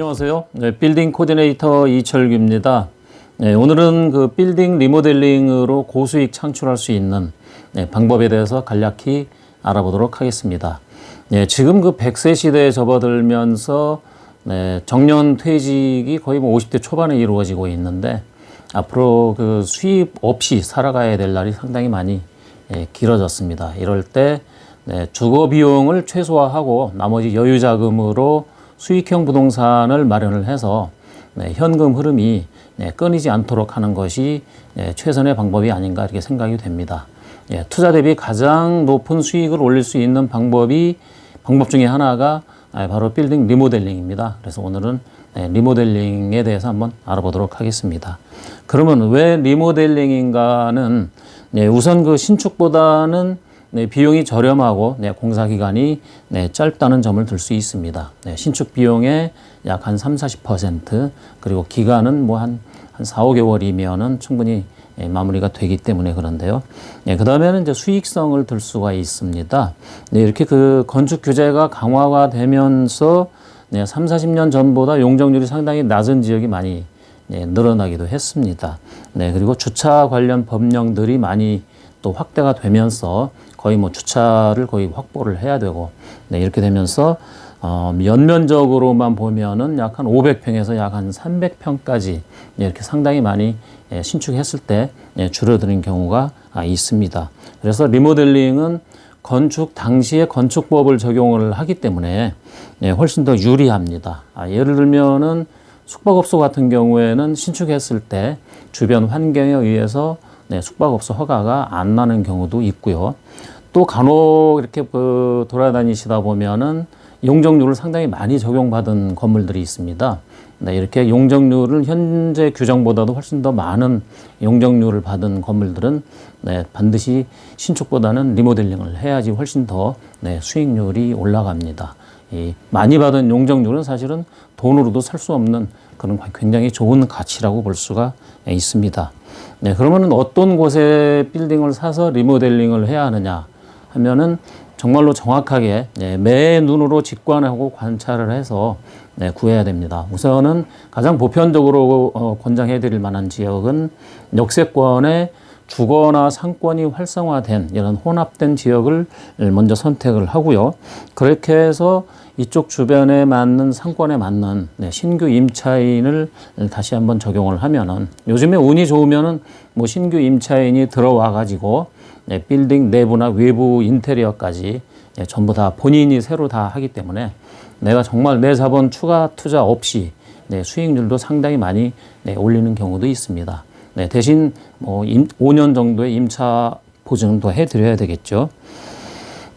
안녕하세요. 네, 빌딩 코디네이터 이철규입니다. 네, 오늘은 그 빌딩 리모델링으로 고수익 창출할 수 있는 네, 방법에 대해서 간략히 알아보도록 하겠습니다. 네, 지금 그 100세 시대에 접어들면서 네, 정년 퇴직이 거의 뭐 50대 초반에 이루어지고 있는데 앞으로 그 수입 없이 살아가야 될 날이 상당히 많이 예, 길어졌습니다. 이럴 때 네, 주거 비용을 최소화하고 나머지 여유 자금으로 수익형 부동산을 마련을 해서 네, 현금 흐름이 네, 끊이지 않도록 하는 것이 네, 최선의 방법이 아닌가 이렇게 생각이 됩니다. 예, 투자 대비 가장 높은 수익을 올릴 수 있는 방법이 방법 중에 하나가 아, 바로 빌딩 리모델링입니다. 그래서 오늘은 네, 리모델링에 대해서 한번 알아보도록 하겠습니다. 그러면 왜 리모델링인가는 네, 우선 그 신축보다는 네, 비용이 저렴하고 네, 공사 기간이 네, 짧다는 점을 들 수 있습니다. 네, 신축 비용의 약 한 3, 40% 그리고 기간은 뭐한 한 4, 5개월이면은 충분히 예, 마무리가 되기 때문에 그런데요. 예, 그 다음에는 이제 수익성을 들 수가 있습니다. 네, 이렇게 그 건축 규제가 강화가 되면서 네, 3, 40년 전보다 용적률이 상당히 낮은 지역이 많이 예, 늘어나기도 했습니다. 네, 그리고 주차 관련 법령들이 많이 또 확대가 되면서 거의 뭐 주차를 거의 확보를 해야 되고 네, 이렇게 되면서 어, 연면적으로만 보면은 약 한 500평에서 약 한 300평까지 이렇게 상당히 많이 예, 신축했을 때 예, 줄어드는 경우가 아, 있습니다. 그래서 리모델링은 건축 당시의 건축법을 적용을 하기 때문에 예, 훨씬 더 유리합니다. 아, 예를 들면은 숙박업소 같은 경우에는 신축했을 때 주변 환경에 의해서 네, 숙박업소 허가가 안 나는 경우도 있고요. 또 간혹 이렇게 그 돌아다니시다 보면은 용적률을 상당히 많이 적용받은 건물들이 있습니다. 네, 이렇게 용적률을 현재 규정보다도 훨씬 더 많은 용적률을 받은 건물들은 네, 반드시 신축보다는 리모델링을 해야지 훨씬 더 네, 수익률이 올라갑니다. 이 많이 받은 용적률은 사실은 돈으로도 살 수 없는 그런 굉장히 좋은 가치라고 볼 수가 있습니다. 네, 그러면은 어떤 곳에 빌딩을 사서 리모델링을 해야 하느냐 하면은 정말로 정확하게 네, 매 눈으로 직관하고 관찰을 해서 네, 구해야 됩니다. 우선은 가장 보편적으로 어, 권장해 드릴 만한 지역은 역세권의 주거나 상권이 활성화된 이런 혼합된 지역을 먼저 선택을 하고요. 그렇게 해서 이쪽 주변에 맞는 상권에 맞는 네, 신규 임차인을 다시 한번 적용을 하면은 요즘에 운이 좋으면은 뭐 신규 임차인이 들어와 가지고 네, 빌딩 내부나 외부 인테리어까지 네, 전부 다 본인이 새로 다 하기 때문에 내가 정말 내 자본 추가 투자 없이 네, 수익률도 상당히 많이 네, 올리는 경우도 있습니다. 네, 대신 뭐 임, 5년 정도의 임차 보증도 해드려야 되겠죠.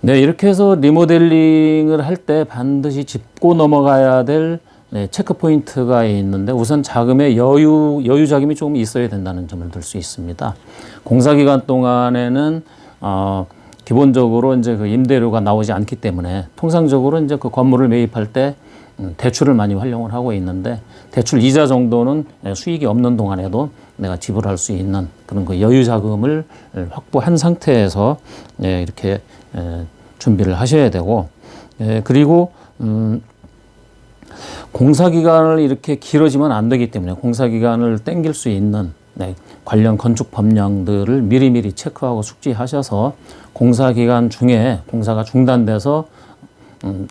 네, 이렇게 해서 리모델링을 할 때 반드시 짚고 넘어가야 될 네, 체크 포인트가 있는데 우선 자금의 여유 여유 자금이 조금 있어야 된다는 점을 들 수 있습니다. 공사 기간 동안에는 어, 기본적으로 이제 그 임대료가 나오지 않기 때문에 통상적으로 이제 그 건물을 매입할 때 음, 대출을 많이 활용을 하고 있는데 대출 이자 정도는 예, 수익이 없는 동안에도 내가 지불할 수 있는 그런 그 여유 자금을 확보한 상태에서 예, 이렇게 예, 준비를 하셔야 되고 그리고 음 공사 기간을 이렇게 길어지면 안 되기 때문에 공사 기간을 땡길 수 있는 네, 관련 건축 법령들을 미리미리 체크하고 숙지하셔서 공사 기간 중에 공사가 중단돼서 음,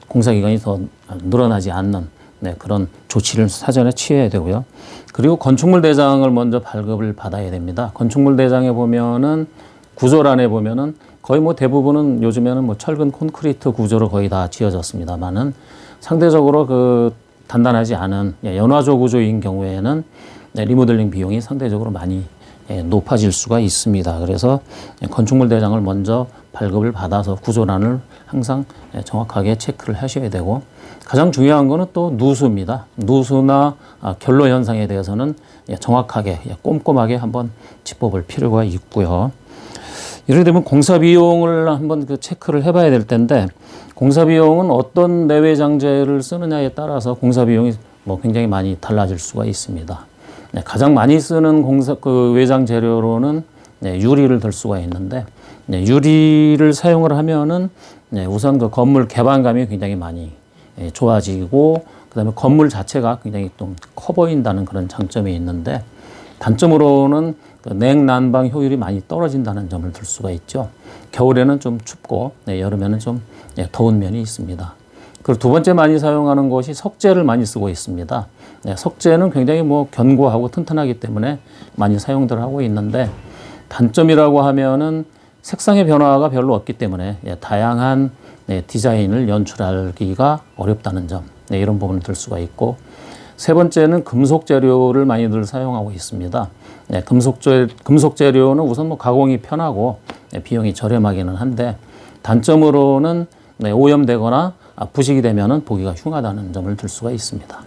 공사 기간이 더 늘어나지 않는 네, 그런 조치를 사전에 취해야 되고요. 그리고 건축물 대장을 먼저 발급을 받아야 됩니다. 건축물 대장에 보면은 구조란에 보면은 거의 뭐 대부분은 요즘에는 뭐 철근 콘크리트 구조로 거의 다 지어졌습니다만은 상대적으로 그 단단하지 않은 예, 연화조 구조인 경우에는 네, 리모델링 비용이 상대적으로 많이 예, 높아질 수가 있습니다. 그래서 건축물 대장을 먼저 발급을 받아서 구조란을 항상 예, 정확하게 체크를 하셔야 되고 가장 중요한 거는 또 누수입니다. 누수나 아, 결로 현상에 대해서는 정확하게 꼼꼼하게 한번 짚어볼 필요가 있고요. 이렇게 되면 공사 비용을 한번 그 체크를 해봐야 될 텐데 공사 비용은 어떤 내외 장재를 쓰느냐에 따라서 공사 비용이 뭐 굉장히 많이 달라질 수가 있습니다. 네, 가장 많이 쓰는 공사 그 외장 재료로는 네, 유리를 들 수가 있는데 네, 유리를 사용을 하면은 네, 우선 그 건물 개방감이 굉장히 많이 예, 좋아지고 그다음에 건물 자체가 굉장히 좀 커 보인다는 그런 장점이 있는데 단점으로는 그 냉난방 효율이 많이 떨어진다는 점을 들 수가 있죠. 겨울에는 좀 춥고 네, 여름에는 좀 예, 더운 면이 있습니다. 그리고 두 번째 많이 사용하는 것이 석재를 많이 쓰고 있습니다. 네, 석재는 굉장히 뭐 견고하고 튼튼하기 때문에 많이 사용들 하고 있는데 단점이라고 하면은 색상의 변화가 별로 없기 때문에 예, 다양한 네, 디자인을 연출하기가 어렵다는 점 네, 이런 부분을 들 수가 있고 세 번째는 금속 재료를 많이들 사용하고 있습니다. 네, 금속 재 금속 재료는 우선 뭐 가공이 편하고 네, 비용이 저렴하기는 한데 단점으로는 네, 오염되거나 아, 부식이 되면은 보기가 흉하다는 점을 들 수가 있습니다.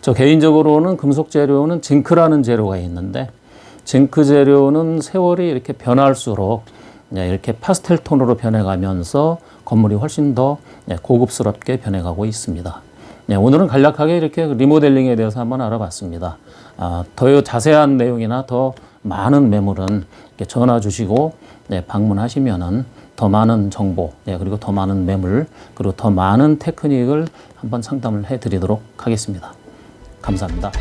저 개인적으로는 금속 재료는 징크라는 재료가 있는데 징크 재료는 세월이 이렇게 변할수록 네, 이렇게 파스텔 톤으로 변해가면서 건물이 훨씬 더 네, 고급스럽게 변해가고 있습니다. 네, 오늘은 간략하게 이렇게 리모델링에 대해서 한번 알아봤습니다. 아, 더 자세한 내용이나 더 많은 매물은 전화 주시고 네, 방문하시면은 더 많은 정보, 네, 그리고 더 많은 매물, 그리고 더 많은 테크닉을 한번 상담을 해드리도록 하겠습니다. 감사합니다.